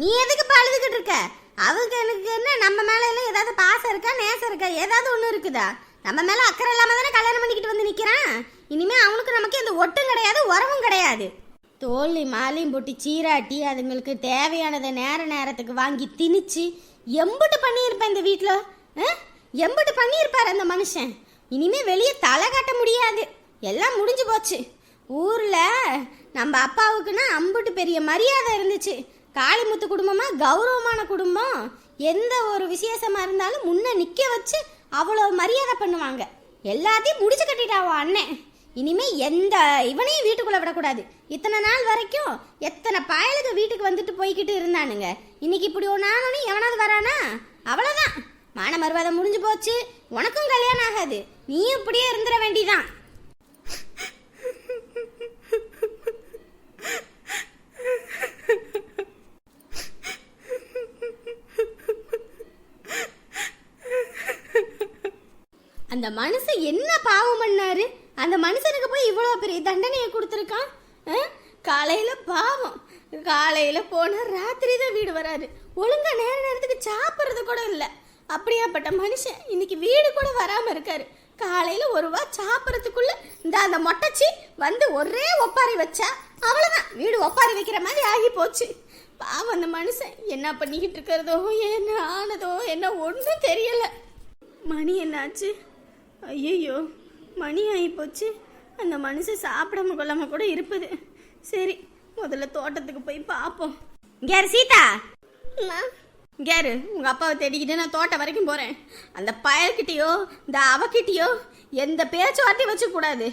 நீ எதுக்கு பழுதுகிட்டு இருக்க? அவங்க எனக்கு என்ன நம்ம மேல எல்லாம் ஏதாவது பாசம் இருக்கா நேசம் இருக்கா? ஏதாவது ஒண்ணு இருக்குதா? நம்ம மேல அக்கறை இல்லாம தானே கல்யாணம் பண்ணிக்கிட்டு வந்து நிக்கிறான்? இனிமே அவனுக்கு நமக்கு எந்த ஒட்டும் கிடையாது உறவும் கிடையாது. தோல்லி மாலையும் போட்டு சீராட்டி அதுங்களுக்கு தேவையானதை நேர நேரத்துக்கு வாங்கி திணிச்சு எம்புட்டு பண்ணியிருப்பேன் இந்த வீட்டில் எம்புட்டு பண்ணியிருப்பார் அந்த மனுஷன். இனிமே வெளியே தலை காட்ட முடியாது. எல்லாம் முடிஞ்சு போச்சு. ஊரில் நம்ம அப்பாவுக்குன்னா அம்புட்டு பெரிய மரியாதை இருந்துச்சு. காளிமுத்து குடும்பமா? கௌரவமான குடும்பம். எந்த ஒரு விசேஷமா இருந்தாலும் முன்ன நிக்க வச்சு அவ்வளோ மரியாதை பண்ணுவாங்க. எல்லாத்தையும் முடிச்சு கட்டிட்டாவோ அண்ணன் இனிமே எந்த இவனையும் வீட்டுக்குள்ள விடக்கூடாது. இத்தனை நாள் வரைக்கும் எத்தனை பயலுக்கு வீட்டுக்கு வந்துட்டு போய்கிட்டு இருந்தானுங்க. இன்னைக்கு இப்படி ஒரு எவனாவது வரானா? அவ்வளோதான் மான மறுவாதம் முடிஞ்சு போச்சு. உனக்கும் கல்யாணம் ஆகாது. நீயும் இப்படியே இருந்துட வேண்டிதான். அந்த மனுஷன் என்ன பாவம் பண்ணாரு? அந்த மனுஷனுக்கு போய் இவ்வளோ பெரிய தண்டனையை கொடுத்துருக்கான் காலையில் பாவம். காலையில் போனால் ராத்திரி தான் வீடு வராரு. ஒழுங்காக நேர நேரத்துக்கு சாப்பிட்றது கூட இல்லை. அப்படியாப்பட்ட மனுஷன் இன்னைக்கு வீடு கூட வராமல் இருக்காரு. காலையில் ஒரு சாப்பிட்றதுக்குள்ளே சாப்பிட்றதுக்குள்ள இந்த அந்த மொட்டச்சி வந்து ஒரே ஒப்பாரி வச்சா அவ்வளோதான் வீடு ஒப்பாரி வைக்கிற மாதிரி ஆகி போச்சு. பாவம் அந்த மனுஷன் என்ன பண்ணிக்கிட்டு இருக்கிறதோ என்ன ஆனதோ என்ன ஒன்றும் தெரியலை. மணி என்னாச்சு? ஐயோ மணி ஆகிப்போச்சு அந்த மனுஷன் சாப்பிடாம கொள்ளாம கூட இருப்பது. சரி முதல்ல தோட்டத்துக்கு போய் பார்ப்போம் கேரு சீதா? கேரு உங்க அப்பாவை தேடிக்கிட்டு நான் தோட்டம் வரைக்கும் போறேன். அந்த பயல்கிட்டயோ இந்த அவகிட்டயோ எந்த பேச்சுவார்த்தையும் வச்சுக்க கூடாது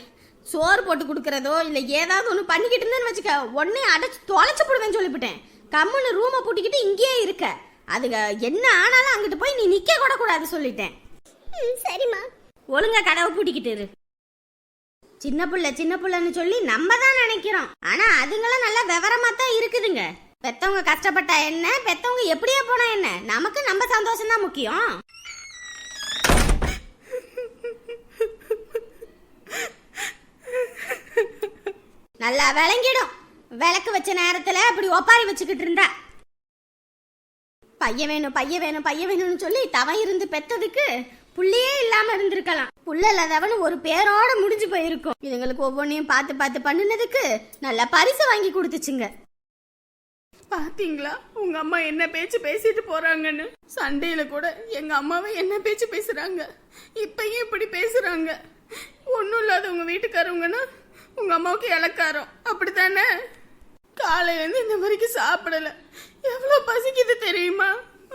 சோறு போட்டு கொடுக்கறதோ இல்லை ஏதாவது ஒன்று பண்ணிக்கிட்டு இருந்தேன்னு வச்சுக்க உடனே அடைச்சு தொலைச்சு போடுவேன்னு சொல்லிவிட்டேன். கம்முன்னு ரூமை பூட்டிக்கிட்டு இங்கேயே இருக்க. அதுங்க என்ன ஆனாலும் அங்கிட்டு போய் நீ நிக்க கூட கூடாது சொல்லிட்டேன். சரிம்மா. ஒழுங்கா கதவை பூட்டிக்கிட்டு இரு. சின்ன புள்ள சின்ன புள்ளன்னு சொல்லி நம்ம தான் நினைக்கிறோம். ஆனா அதுங்களும் நல்லா விவரமா தான் இருக்குதுங்க. பெத்தவங்க கஷ்டப்பட்டா என்ன? பெத்தவங்க எப்படியே போனா என்ன? நமக்கு நம்ம சந்தோஷம் தான் முக்கியம். நல்லா விளங்கிடும். விளக்கு வச்ச நேரத்துல அப்படி ஒப்பாரி வச்சுக்கிட்டு இருந்தா. பையன் வேணும் பையன் வேணும் பையன் வேணும்னு சொல்லி தவன் இருந்து பெத்ததுக்கு புள்ளையே இல்லாம இருந்திருக்கலாம். புள்ள இல்லாதவனு ஒரு பேரோட முடிஞ்சு போயிருக்கும். இதுங்களுக்கு ஒவ்வொன்றையும் பார்த்து பார்த்து பண்ணுனதுக்கு நல்ல பரிசு வாங்கி கொடுத்துச்சுங்க. பாத்தீங்களா? உங்க அம்மா என்ன பேச்சு பேசிட்டு போறாங்கன்னு? சண்டையில கூட எங்க அம்மாவை என்ன பேச்சு பேசுறாங்க? இப்பயும் இப்படி பேசுறாங்க. ஒண்ணும் இல்லாத உங்க வீட்டுக்காரவங்கன்னா உங்க அம்மாவுக்கு இலக்காரம் அப்படித்தானே? காலையில இருந்து இந்த வரைக்கும் சாப்பிடல. எவ்வளவு பசிக்குது தெரியுமா?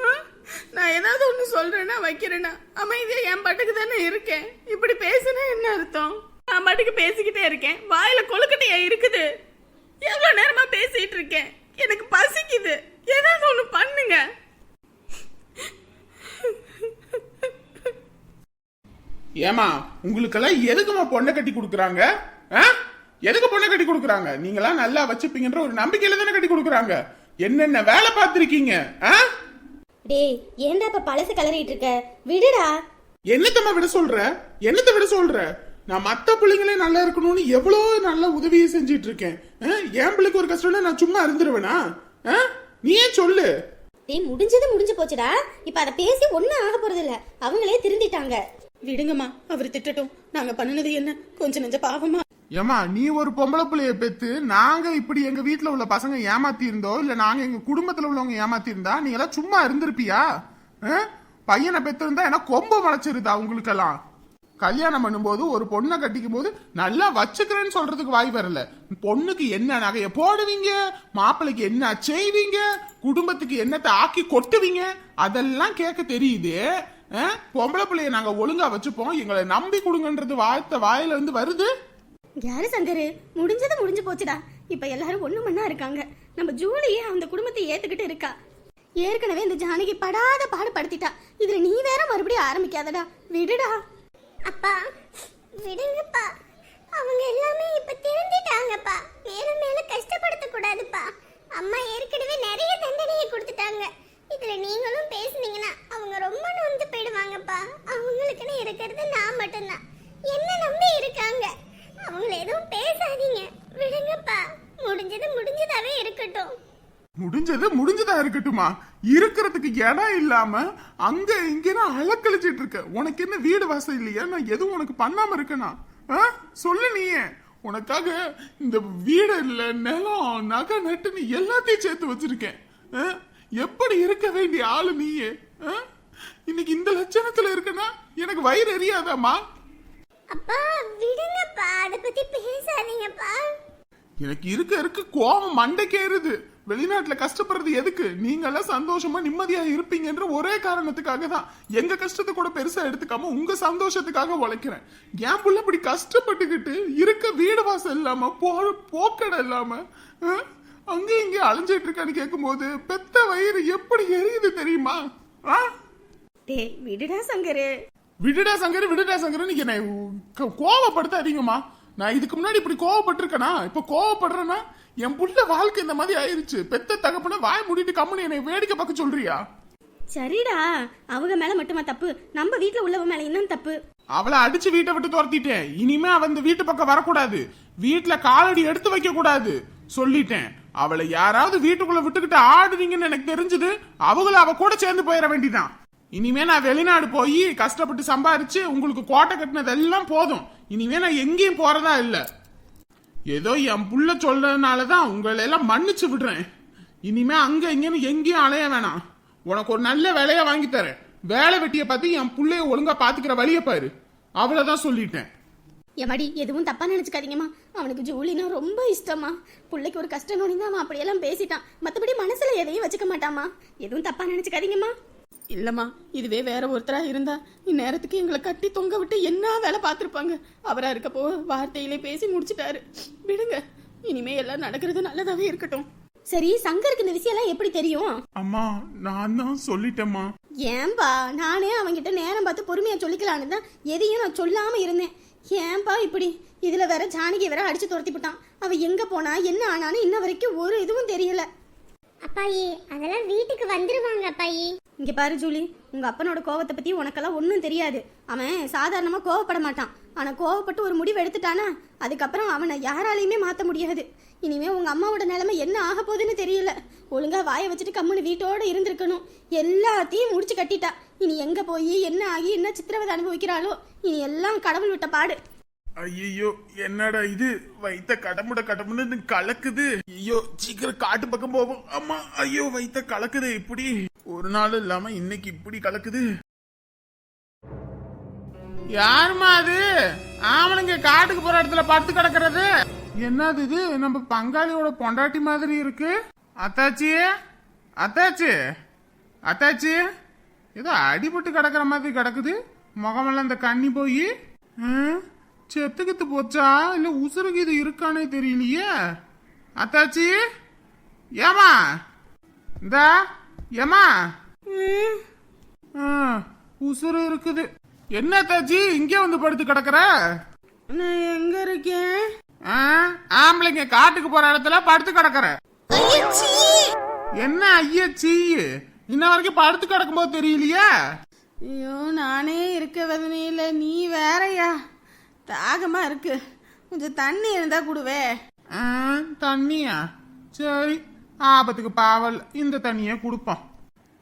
ஆ? நான் ஏதாவது ஒண்ணு சொல்றேன்னா வைக்கிறேன்னா அமைதியா என் பாட்டுக்கு தானே இருக்கேன். இப்படி பேசுனா என்ன அர்த்தம்? நான் பாட்டுக்கு பேசிக்கிட்டே இருக்கேன். வாயில கொழுக்கட்டையா இருக்குது? எவ்வளவு நேரமா பேசிட்டு இருக்கேன்? எனக்கு பசிக்குது. ஏதாவது ஒண்ணு பண்ணுங்க. ஏமா உங்களுக்கெல்லாம் எதுக்குமா பொண்ணை கட்டி கொடுக்குறாங்க? ஆ? எதுக்கு பொண்ணை கட்டி கொடுக்குறாங்க? நீங்களாம் நல்லா வச்சுப்பீங்கன்ற ஒரு நம்பிக்கையில தானே கட்டி கொடுக்குறாங்க. என்னென்ன வேலை பார்த்துருக்கீங்க? ஆ? டேய் ஏன்டா இப்ப பழசு கலறிட்டு இருக்க? விடுடா. என்னத்தம்மா விட சொல்ற? என்னத்த விட சொல்ற? நான் மத்த பிள்ளைங்களே நல்லா இருக்கணும்னு எவ்வளவு நல்ல உதவியை செஞ்சிட்டு இருக்கேன். ஆ? என் பிள்ளைக்கு ஒரு கஷ்டம்னா நான் சும்மா இருந்துருவேனா? ஆ? நீயே சொல்லு? டேய் முடிஞ்சது முடிஞ்சு போச்சுடா. இப்ப அதை பேசி ஒண்ணும் ஆக போறது இல்ல அவங்களே திருந்திட்டாங்க. விடுங்கம்மா அவர் திட்டட்டும். நாங்க பண்ணுனது என்ன? கொஞ்ச நெஞ்ச பாவமா? ஏமா நீ ஒரு பொம்பளை பிள்ளைய பெத்து நாங்க இப்படி எங்க வீட்டுல உள்ள பசங்க ஏமாத்தி இருந்தோ இல்ல நாங்க எங்க குடும்பத்துல உள்ளவங்க ஏமாத்தி இருந்தா நீ எல்லாம் சும்மா இருந்திருப்பியா? ஆ? பையனை பெத்திருந்தா ஏன்னா கொம்பு முளைச்சிருதா உங்களுக்கெல்லாம்? கல்யாணம் பண்ணும்போது ஒரு பொண்ணை கட்டிக்கும் போது நல்லா வச்சுக்கிறேன்னு சொல்றதுக்கு வாய் வரல. பொண்ணுக்கு என்ன நகையை போடுவீங்க? மாப்பிள்ளைக்கு என்ன செய்வீங்க? குடும்பத்துக்கு என்னத்தை ஆக்கி கொட்டுவீங்க? அதெல்லாம் கேட்க தெரியுது. ஆ? பொம்பளை பிள்ளைய நாங்க ஒழுங்கா வச்சுப்போம். எங்களை நம்பி கொடுங்கன்றது வார்த்தை வாயில இருந்து வருது. யாரு சங்கரு? முடிஞ்சது முடிஞ்சு போச்சுடா. இப்ப எல்லாரும் ஒண்ணு மண்ணா இருக்காங்க. நம்ம ஜூலியே அந்த குடும்பத்தை ஏத்துக்கிட்டு இருக்கா. ஏற்கனவே இந்த ஜானகி படாத பாடுபடுத்திட்டா இதுல நீ வேற மறுபடியும் ஆரம்பிக்காதடா. விடுடா. அப்பா விடுங்கப்பா. அவங்க எல்லாமே இப்ப திருந்திட்டாங்கப்பா மேலும் மேலும் கஷ்டப்படுத்த கூடாதுப்பா. அம்மா ஏற்கனவே நிறைய தண்டனையை கொடுத்துட்டாங்க. இதுல நீங்களும் பேசுனீங்கன்னா அவங்க ரொம்ப நொந்து போயிடுவாங்கப்பா. அவங்களுக்குன்னு இருக்கிறது நான் மட்டும்தான். என்ன நம்பி அவங்கள எதுவும் பேசாதீங்க. விடுங்கப்பா. முடிஞ்சது முடிஞ்சதாவே இருக்கட்டும். முடிஞ்சது முடிஞ்சதா இருக்கட்டுமா இருக்கிறதுக்கு இடம் இல்லாம அங்க இங்கன்னு அலக்கழிச்சிட்டு இருக்க. உனக்கு என்ன வீடு வசதி இல்லையா? நான் எதுவும் உனக்கு பண்ணாம இருக்கனா? ஆ? சொல்லு நீயே. உனக்காக இந்த வீடு இல்ல நிலம் நகை நட்டு நீ எல்லாத்தையும் சேர்த்து வச்சிருக்கேன். ஆ? எப்படி இருக்க வேண்டிய ஆளு நீயே? ஆ? இன்னைக்கு இந்த லட்சணத்துல இருக்கனா? எனக்கு வயிறு எரியாதாம்மா? அப்பா விடுங்கப்பா. அதை பத்தி பேசாதீங்கப்பா. எனக்கு இருக்க இருக்க கோபம் மண்டைக்கேறுது. வெளிநாட்டுல கஷ்டப்படுறது எதுக்கு? நீங்க எல்லாம் சந்தோஷமா நிம்மதியா இருப்பீங்கன்ற ஒரே காரணத்துக்காக தான் எங்க கஷ்டத்தை கூட பெருசா எடுத்துக்காம உங்க சந்தோஷத்துக்காக உழைக்கிறேன். என் புள்ள இப்படி கஷ்டப்பட்டுக்கிட்டு இருக்க வீடு வாசல் இல்லாம போக்கடை இல்லாம அங்க இங்க அலைஞ்சிட்டு இருக்கான்னு கேட்கும்போது பெத்த வயிறு எப்படி எரியுது தெரியுமா? ஆ? டேய் விடுடா சங்கரு. விடுடா சங்கர் விடுடா சங்கர் நீங்க என்னை கோ- கோவப்படுத்தாதீங்கம்மா. நான் இதுக்கு முன்னாடி இப்படி கோவப்பட்டிருக்கேனா? இப்ப கோவப்படுறேன்னா என் புள்ள வாழ்க்கை இந்த மாதிரி ஆயிருச்சு. பெத்த தகப்பன வாய் மூடிட்டு கம்முனு என்னை வேடிக்கை பார்க்க சொல்றியா? சரிடா. அவங்க மேல மட்டுமா தப்பு? நம்ம வீட்ல உள்ளவ மேல இன்னும் தப்பு? அவளை அடிச்சு வீட்டை விட்டு துரத்திட்டேன். இனிமே அவ இந்த வீட்டு பக்கம் வரக்கூடாது. வீட்டுல காலடி எடுத்து வைக்க கூடாது. சொல்லிட்டேன். அவளை யாராவது வீட்டுக்குள்ள விட்டுக்கிட்டு ஆடுறீங்கன்னு எனக்கு தெரிஞ்சது அவங்கள அவ கூட சேர்ந்து போயிட வேண்டிதான். இனிமே நான் வெளிநாடு போய் கஷ்டப்பட்டு சம்பாரிச்சு உங்களுக்கு கோட்டை கட்டினதெல்லாம் போதும். இனிமே நான் எங்கேயும் போறதா இல்லை. ஏதோ என் புள்ள சொல்றதுனாலதான் உங்களை எல்லாம் மன்னிச்சு விடுறேன். இனிமே அங்க இங்கன்னு எங்கேயும் அலைய வேணாம். உனக்கு ஒரு நல்ல வேலையை வாங்கி தரேன். வேலை வெட்டிய பார்த்து என் புள்ளைய ஒழுங்கா பாத்துக்கிற வழிய பாரு. அவ்வளவுதான் சொல்லிட்டேன். எம்மாடி எதுவும் தப்பா நினைச்சுக்காதீங்கம்மா. அவனுக்கு ஜூலினா ரொம்ப இஷ்டமா பிள்ளைக்கு ஒரு கஷ்டம் நோடி அவன் அப்படியெல்லாம் பேசிட்டான். மத்தபடி மனசுல எதையும் வச்சுக்க மாட்டாமா எதுவும் தப்பா நினைச்சுக்காதீங்கம்மா. இல்லம்மா இதுவே வேற ஒருத்தரா இருந்தா இந்நேரத்துக்கு எங்களை கட்டி தொங்க விட்டு என்ன வேலை பார்த்துருப்பாங்க? அவரா இருக்கப்போ வார்த்தையிலே பேசி முடிச்சிட்டாரு. விடுங்க இனிமே எல்லாம் நடக்கிறது நல்லதாவே இருக்கட்டும். சரி சங்கருக்கு இந்த விஷயம் எல்லாம் எப்படி தெரியும்? அம்மா நான் தான் சொல்லிட்டேம்மா. ஏன்பா நானே அவன்கிட்ட நேரம் பார்த்து பொறுமையா சொல்லிக்கலான்னு தான் எதையும் நான் சொல்லாம இருந்தேன். ஏன்பா இப்படி? இதுல வேற ஜானகி வேற அடிச்சு துரத்தி விட்டான் அவ எங்க போனா என்ன ஆனான்னு இன்ன வரைக்கும் ஒரு இதுவும் தெரியல. அப்பாயி அதெல்லாம் வீட்டுக்கு வந்துருவாங்க அப்பாயி. இங்க பாரு ஜூலி. உங்க அப்பனோட கோவத்தை பத்தி உனக்கெல்லாம் ஒன்றும் தெரியாது. அவன் சாதாரணமா கோவப்பட மாட்டான். ஆனா கோவப்பட்டு ஒரு முடிவு எடுத்துட்டானா அதுக்கப்புறம் அவனை யாராலையுமே மாத்த முடியாது. இனிமே உங்க அம்மாவோட நிலைமை என்ன ஆக போகுதுன்னு தெரியல. ஒழுங்கா வாயை வச்சுட்டு கம்முனு வீட்டோட இருந்திருக்கணும். எல்லாத்தையும் முடிச்சு கட்டிட்டா. இனி எங்க போய் என்ன ஆகி என்ன சித்திரவதை அனுபவிக்கிறாளோ இனி எல்லாம் கடவுள் விட்ட பாடு. ஐயோ என்னடா இது? வைத்த கடமுட கடமுன்னு கலக்குது. ஐயோ சீக்கிரம் காட்டு பக்கம் போவோம். அம்மா ஐயோ வைத்த கலக்குது. இப்படி ஒரு நாள் இல்லாம இன்னைக்கு இப்படி கலக்குது. யாருமா அது? ஆமனுங்க காட்டுக்கு போற இடத்துல படுத்து கிடக்குறது. என்னது இது? நம்ம பங்காளியோட பொண்டாட்டி மாதிரி இருக்கு. அத்தாச்சி? அத்தாச்சி? அத்தாச்சி? ஏதோ அடிபட்டு கிடக்குற மாதிரி கிடக்குது. முகமெல்லாம் இந்த கண்ணி போய். செத்துக்கித்து போச்சா? இல்ல உசுருக்கு இது இருக்கானே தெரியலையே. அத்தாச்சி ஏமா? இந்தா ஏமா? உசுறு இருக்குது. என்ன அத்தாச்சி இங்கே வந்து படுத்து கிடக்குற? நான் எங்க இருக்கேன்? ஆ, ஆம்பளைங்க காட்டுக்கு போற இடத்துல படுத்து கிடக்குற. என்ன ஐயா சீ இன்ன வரைக்கும் படுத்து கிடக்கும்போது தெரியலையா. ஐயோ நானே இருக்க வதனையில நீ வேறயா? தாகமா இருக்கு. கொஞ்சம் தண்ணி இருந்தா குடுவே. தண்ணியா? சரி ஆபத்துக்கு பாவல். இந்த தண்ணிய குடுப்போம்.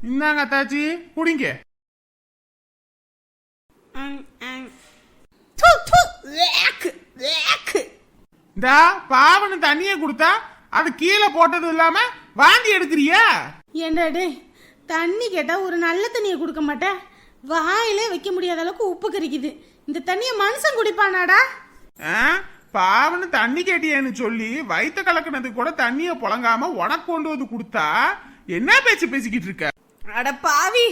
இந்தாங்க அத்தாச்சி குடிங்க. இந்த பாவனு தண்ணிய கொடுத்தா அது கீழே போட்டது இல்லாம வாந்தி எடுக்கிறியா? டேய் தண்ணி கேட்டா ஒரு நல்ல தண்ணியை கொடுக்க மாட்டேன் வாயிலே வைக்க முடியாத அளவுக்கு உப்பு கறிக்குது இந்த தண்ணியை மனுஷன் குடிப்பானாடா? பாவனு தண்ணி கேட்டியேன்னு சொல்லி வயித்த கலக்கினதுக்கு கூட தண்ணிய புழங்காம உனக்கு கொண்டு வந்து கொடுத்தா என்ன பேச்சு பேசிக்கிட்டு இருக்க? அட பாவி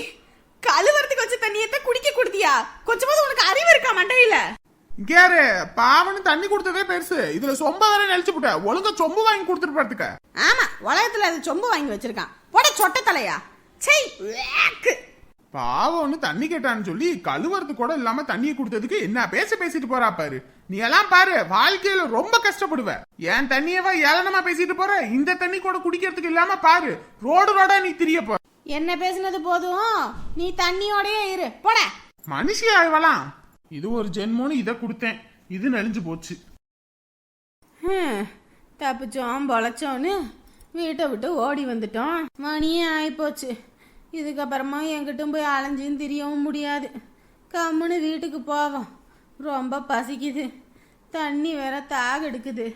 கழுவுறதுக்கு வச்ச தண்ணியத்தை குடிக்க கொடுத்தியா? கொஞ்சமாவது உனக்கு அறிவு இருக்கா மண்டையில? கேரு பாவனு தண்ணி கொடுத்ததே பெருசு. இதுல சொம்ப வேற நெளிச்சு போட்ட. ஒழுங்கா சொம்பு வாங்கி கொடுத்துட்டு படுத்துக்க ஆமா உலகத்துல அது சொம்பு வாங்கி வச்சிருக்கான். போட சொட்ட தலையா. சை வேக்கு. பாவம்னு தண்ணி கேட்டான்னு சொல்லி கழுவுறது கூட இல்லாம தண்ணியை கொடுத்ததுக்கு என்ன பேச பேசிட்டு போறா பாரு. நீ எல்லாம் பாரு வாழ்க்கையில ரொம்ப கஷ்டப்படுவ. என் தண்ணியவா ஏளனமா பேசிட்டு போற? இந்த தண்ணி கூட குடிக்கிறதுக்கு இல்லாம பாரு ரோடு ரோடா நீ திரிய போற என்ன பேசுனது போதும்? நீ தண்ணியோடயே இரு. போட. மனுஷி ஆய்வலாம். இது ஒரு ஜென்மோன்னு இதை கொடுத்தேன். இது நெளிஞ்சு போச்சு. தப்பிச்சோம் பொழைச்சோன்னு வீட்டை விட்டு ஓடி வந்துட்டோம். மணியே ஆயிப்போச்சு. இதுக்கப்புறமா எங்கிட்டும் போய் அலைஞ்சும் திரியவும் முடியாது. கம்முன்னு வீட்டுக்கு போவோம். ரொம்ப பசிக்குது. தண்ணி வேற தாக எடுக்குது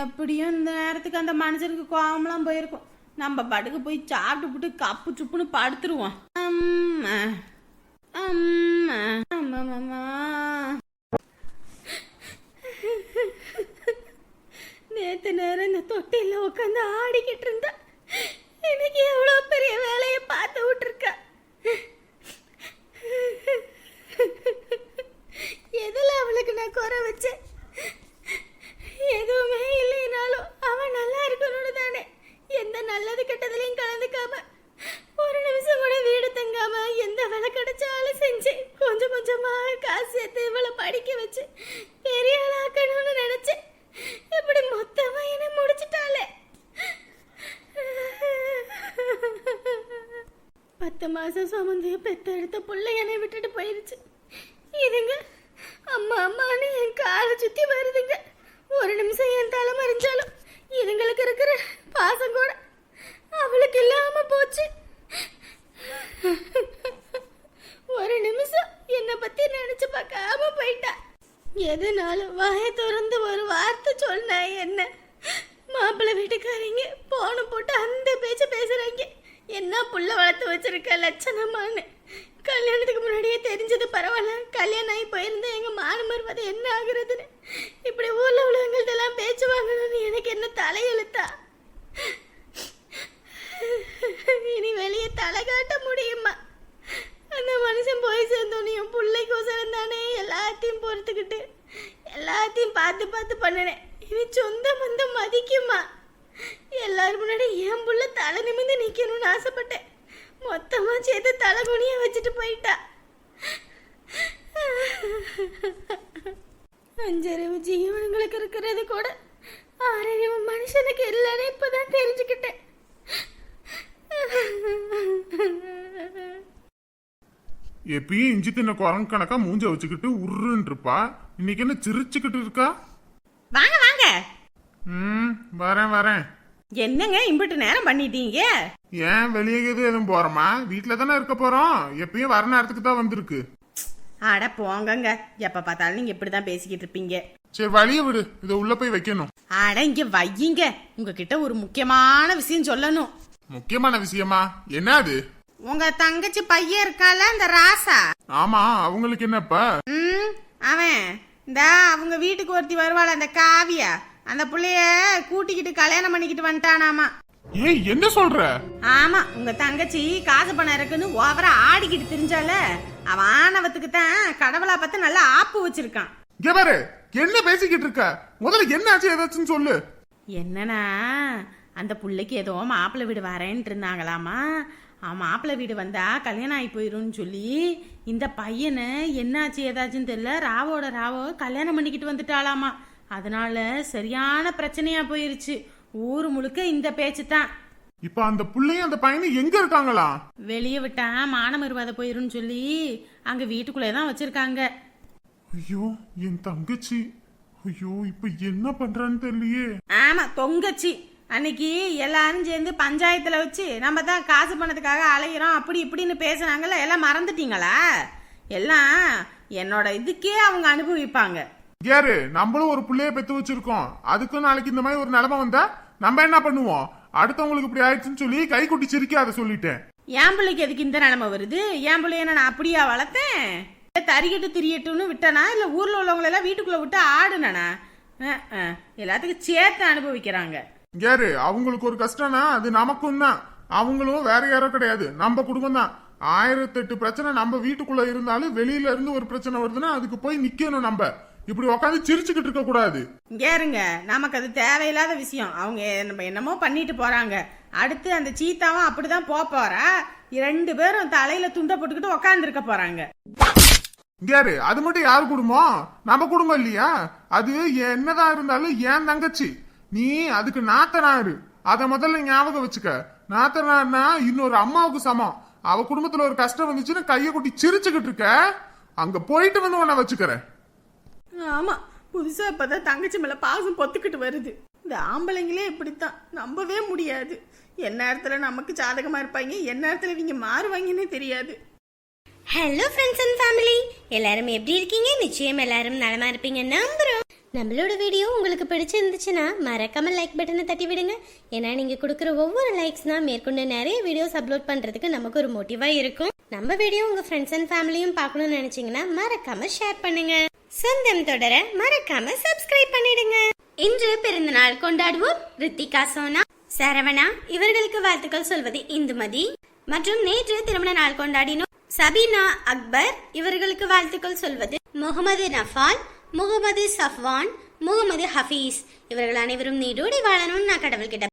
எப்படியும் இந்த நேரத்துக்கு அந்த மனுஷனுக்கு கோவம்லாம் போயிருக்கும். நம்ம பாட்டுக்கு போய் சாப்பிட்டுப்புட்டு கப்பு சுப்புன்னு படுத்துருவோம். அம்மா அம்மா அம்மா நேற்று நேரம் இந்த தொட்டியில் உட்காந்து ஆடிக்கிட்டு இருந்தேன். எனக்கு எவ்வளோ பெரிய வேலையை பார்த்து விட்டுருக்கா? எதில் அவளுக்கு நான் குறை வச்சேன்? எதுவுமே இல்லைனாலும் அவன் நல்லா இருக்கணும்னு தானே. எந்த நல்லது கெட்டதுலையும் கலந்துக்காம ஒரு நிமிஷம் கூட வீடு தங்காம எந்த வேலை கிடைச்சாலும் செஞ்சு கொஞ்சம் கொஞ்சமா காசு சேர்த்து இவளை படிக்க வச்சு பெரிய ஆளாக்கணும்னு நினைச்சேன் இப்படி மொத்தமா என்ன முடிச்சிட்டாளே பத்து மாசம் சுமந்து பெத்தெடுத்த பிள்ளை என்னை விட்டுட்டு போயிருச்சு. இதுங்க அம்மா அம்மான்னு என் காலை சுத்தி வருதுங்க. ஒரு நிமிஷம் என் தலை மறிஞ்சாலும் இதுங்களுக்கு இருக்கிற பாசம் கூட அவளுக்கு இல்லாம போச்சு. ஒரு நிமிஷம் என்னை பத்தி நினைச்சு பார்க்காம போயிட்டா. எதுனாலும் வாயை திறந்து ஒரு வார்த்தை சொன்னா என்ன? மாப்பிள்ளை வீட்டுக்காரங்க போன போட்டு அந்த பேச்சு பேசுறாங்க. என்ன புள்ள வளர்த்து வச்சிருக்க லட்சணமானு கல்யாணத்துக்கு முன்னாடியே தெரிஞ்சது பரவாயில்ல. கல்யாணம் ஆகி போயிருந்தா எங்கள் மானமர் வந்து என்ன ஆகுறதுன்னு? இப்படி ஊரில் உள்ளவங்கள்ட்டெல்லாம் பேச்சு வாங்கணும்னு எனக்கு என்ன தலையெழுத்தா? இனி வெளியே தலை காட்ட முடியுமா? அந்த மனுஷன் போய் சேர்ந்தோனையும் பிள்ளைக்கோசரம் தானே எல்லாத்தையும் பொறுத்துக்கிட்டு எல்லாத்தையும் பார்த்து பார்த்து பண்ணினேன். இனி சொந்த மந்தம் மதிக்குமா? எல்லாரும் முன்னாடி என் புள்ள தலை நிமிந்து நிக்கணும்னு ஆசைப்பட்டேன். மொத்தமா சேர்த்து தலை குனிய வச்சுட்டு போயிட்டா. அஞ்சறிவு ஜீவனங்களுக்கு இருக்கிறது கூட ஆறறிவு மனுஷனுக்கு இல்லைன்னு இப்பதான் தெரிஞ்சுக்கிட்டேன். எப்பயும் இஞ்சி தின்ன குரங்கு கணக்கா மூஞ்ச வச்சுக்கிட்டு உருன்னு இருப்பா இன்னைக்கு என்ன சிரிச்சுக்கிட்டு இருக்கா? வாங்க வாங்க. ம் வரேன் வரேன். என்னங்க இம்பிட்டு நேரம் பண்ணிட்டீங்க? ஏன் வெளியே எது எதுவும் போறோமா? வீட்டில தானே இருக்க போறோம். எப்பயும் வர நேரத்துக்கு தான் வந்திருக்கு. அட போங்கங்க. எப்ப பார்த்தாலும் நீங்க இப்படிதான் பேசிக்கிட்டு இருப்பீங்க. சரி வழிய விடு. இதை உள்ள போய் வைக்கணும். அட இங்க வையுங்க. உங்ககிட்ட ஒரு முக்கியமான விஷயம் சொல்லணும். முக்கியமான விஷயமா? என்ன அது உங்க தங்கச்சி பையன் இருக்கால இந்த ராசா? ஆமா அவங்களுக்கு என்னப்பா? ம் அவன். இந்த அவங்க வீட்டுக்கு ஒருத்தி வருவாள் அந்த காவியா. அந்த புள்ளைய கூட்டிக்கிட்டு கல்யாணம் பண்ணிக்கிட்டு வந்துட்டானாமா. ஏய் என்ன சொல்ற? ஆமா உங்க தங்கச்சி காசு பணம் இருக்குன்னு ஓவரா ஆடிக்கிட்டு திரிஞ்சால அவன் ஆணவத்துக்கு தான் கடவுளா பார்த்து நல்லா ஆப்பு வச்சிருக்கான். இங்க பாரு என்ன பேசிக்கிட்டு இருக்க? முதல்ல என்ன ஆச்சு ஏதாச்சும் சொல்லு. என்னன்னா அந்த புள்ளைக்கு ஏதோ மாப்பிள்ளை வீடு வரேன்ட்டு இருந்தாங்களாமா. அவன் மாப்பிள்ளை வீடு வந்தா கல்யாணம் ஆகி போயிரும்னு சொல்லி இந்த பையனை என்னாச்சு ஏதாச்சுன்னு தெரியல ராவோட ராவோ கல்யாணம் பண்ணிக்கிட்டு வந்துட்டாளாமா. அதனால சரியான பிரச்சனையா போயிருச்சு. ஊர் முழுக்க இந்த பேச்சு தான் இப்ப அந்த புள்ளையும் அந்த பையனும் எங்க இருக்காங்களா? வெளியே விட்டா மானமருவாத போயிரும்னு சொல்லி அங்க வீட்டுக்குள்ளே தான் வச்சிருக்காங்க. ஐயோ என் தங்கச்சி. ஐயோ இப்ப என்ன பண்றான்னு தெரியலையே. ஆமா தொங்கச்சி அன்னைக்கு எல்லாரும் சேர்ந்து பஞ்சாயத்துல வச்சு நம்ம தான் காசு பணத்துக்காக அலையிறோம் அப்படி இப்படின்னு பேசுனாங்கல்ல எல்லாம் மறந்துட்டீங்களா? எல்லாம் என்னோட இதுக்கே அவங்க அனுபவிப்பாங்க. யாரு? நம்மளும் ஒரு புள்ளைய பெத்து வச்சிருக்கோம். அதுக்கும் நாளைக்கு இந்த மாதிரி ஒரு நிலைமை வந்தா நம்ம என்ன பண்ணுவோம்? அடுத்தவங்களுக்கு இப்படி ஆயிடுச்சுன்னு சொல்லி கை குட்டி சிரிக்காத சொல்லிட்டேன். என் பிள்ளைக்கு எதுக்கு இந்த நிலைமை வருது? என் பிள்ளைய நான் அப்படியா வளர்த்தேன்? தறிக்கிட்டு திரியட்டும்னு விட்டனா? இல்ல ஊர்ல உள்ளவங்களை எல்லாம் வீட்டுக்குள்ள விட்டு அஹ். எல்லாத்துக்கும் சேர்த்து அனுபவிக்கிறாங்க. யாரு? அவங்களுக்கு ஒரு கஷ்டம்னா அது நமக்கும் தான். அவங்களும் வேற யாரோ கிடையாது. நம்ம குடும்பம் தான். ஆயிரத்தெட்டு பிரச்சனை நம்ம வீட்டுக்குள்ள இருந்தாலும் வெளியில இருந்து ஒரு பிரச்சனை வருதுன்னா அதுக்கு போய் நிக்கணும் நம்ம. இப்படி உட்காந்து சிரிச்சுக்கிட்டு இருக்க கூடாது. ஏறுங்க நமக்கு அது தேவையில்லாத விஷயம். அவங்க நம்ம என்னமோ பண்ணிட்டு போறாங்க. அடுத்து அந்த சீத்தாவும் அப்படிதான் போக போறா. ரெண்டு பேரும் தலையில துண்டை போட்டுக்கிட்டு உக்காந்துருக்க போறாங்க. யாரு? அது மட்டும் யார் குடும்பம்? நம்ம குடும்பம் இல்லையா? அது என்னதான் இருந்தாலும் ஏன் தங்கச்சி. நீ அதுக்கு நாத்தனாரு. அத முதல்ல ஞாபகம் வச்சுக்க. நாத்தனார்னா இன்னொரு அம்மாவுக்கு சமம். அவ குடும்பத்துல ஒரு கஷ்டம் வந்துச்சுன்னா கைய கொட்டி சிரிச்சுக்கிட்டு இருக்க. அங்க போயிட்டு வந்து உன்னை வச்சுக்கிறேன். ஆமா புதுசா இப்பதான் தங்கச்சி மேல பாசம் பொத்துக்கிட்டு வருது. இந்த ஆம்பளைங்களே இப்படித்தான். நம்பவே முடியாது. என்ன நேரத்துல நமக்கு சாதகமா இருப்பாங்க என்ன நேரத்துல இவங்க மாறுவாங்கன்னே தெரியாது. ஹலோ ஃப்ரெண்ட்ஸ் அண்ட் ஃபேமிலி எல்லாரும் எப்படி இருக்கீங்க? நிச்சயம் எல்லாரும் நலமா இருப்பீங்க. நம்புறோம். நம்மளோட வீடியோ உங்களுக்கு பிடிச்சிருந்துச்சுன்னா மறக்காம லைக் பட்டனை தட்டி விடுங்க ஏன்னா நீங்க கொடுக்குற ஒவ்வொரு லைக்ஸ் தான் மேற்கொண்டு நிறைய வீடியோஸ் அப்லோட் பண்றதுக்கு நமக்கு ஒரு மோட்டிவா இருக்கும். நம்ம வீடியோ உங்க ஃப்ரெண்ட்ஸ் அண்ட் ஃபேமிலியும் பார்க்கணும்னு நினைச்சீங்கன்னா மறக்காம ஷேர் பண்ணுங்க. சொந்தம் தொடர மறக்காம சப்ஸ்கிரைப் பண்ணிடுங்க. இன்று பிறந்தநாள் கொண்டாடுவோம் ரித்திகா சோனா சரவணா. இவர்களுக்கு வாழ்த்துக்கள் சொல்வது இந்துமதி மற்றும் நேற்று திருமண நாள் கொண்டாடினோம் சபீனா அக்பர். இவர்களுக்கு வாழ்த்துக்கள் சொல்வது முகமது நஃபால் முகமது சஃப்வான் முகமது ஹஃபீஸ். இவர்கள் அனைவரும் நீடோடி வாழணும்னு நான் கடவுள்கிட்ட